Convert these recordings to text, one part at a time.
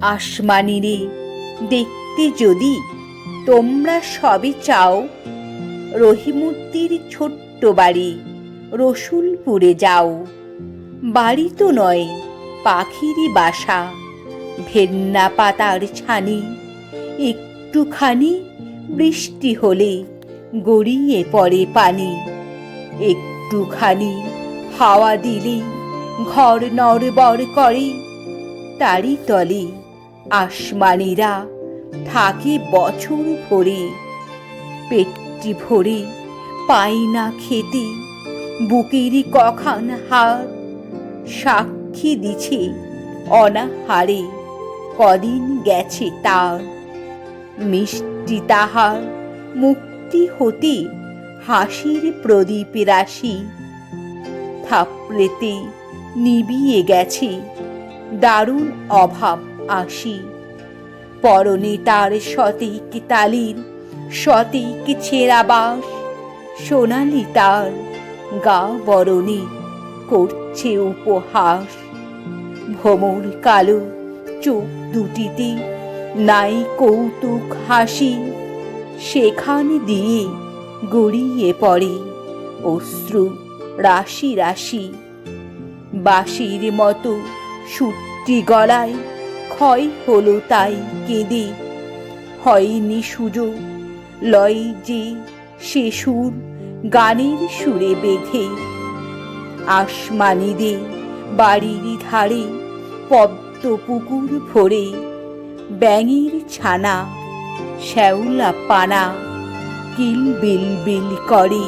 আসমানিরে দেখতে যদি তোমরা সবে চাও রহিমুদ্দির ছোট্ট বাড়ি রসুলপুরে যাও। বাড়ি তো নয়, পাখিরই বাসা, ভেন্না পাতার ছানি। একটুখানি বৃষ্টি হলে গড়িয়ে পড়ে পানি। একটুখানি হাওয়া দিলেই ঘর নড়বড় করে, তারই তলে আসমানিরা থাকে বছর ভরে। পেটটি ভরে পাই না খেতে, বুকেরই কখান হার সাক্ষী দিছে অনাহারে, কদিন গেছে তার। মিষ্টি তাহার মুক্তি হতে হাসির প্রদীপ রাশি, থাপড়েতে নিবিয়ে গেছে দারুণ অভাব। আসি। পরনে তার সতেক তালির, সতেক ছেঁড়া বাস সোনালি তার গা বরণে করছে উপহাস। ভ্রমর কালো চোখ দুটিতে নাই কৌতুক হাসি। সেখানে দিয়ে গড়িয়ে পড়ে অশ্রু রাশি রাশি। বাঁশির মতো সুট্টি গলায় ক্ষয় হলো তাই কেঁদে। হয়নি সুযোগ, লয় যে সে সুর গানের সুরে বেঁধে। আসমানিদে বাড়ির ধারে পদ্ম পুকুর ভরে ব্যাঙের ছানা, শ্যাওলা পানা, কিল বিল বিল করে।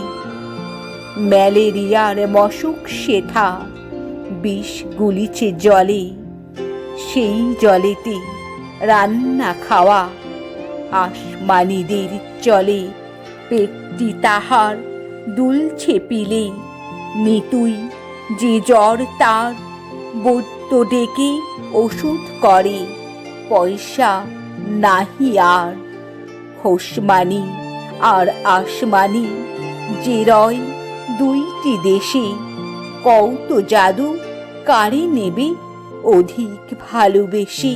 ম্যালেরিয়ার মশক শেথা বিষ গুলিছে জলে। সেই জলেতে রান্না খাওয়া আসমানিদের চলে। পেটটি তাহার দুলছে পিলে নিতুই যে জ্বর তার বৈদ্য ডেকে ওষুধ করে, পয়সা নাহি আর। হোসমানি আর আসমানি যে রয় দুইটি দেশে কৌত জাদু কারে নেবে অধিক ভালোবেসে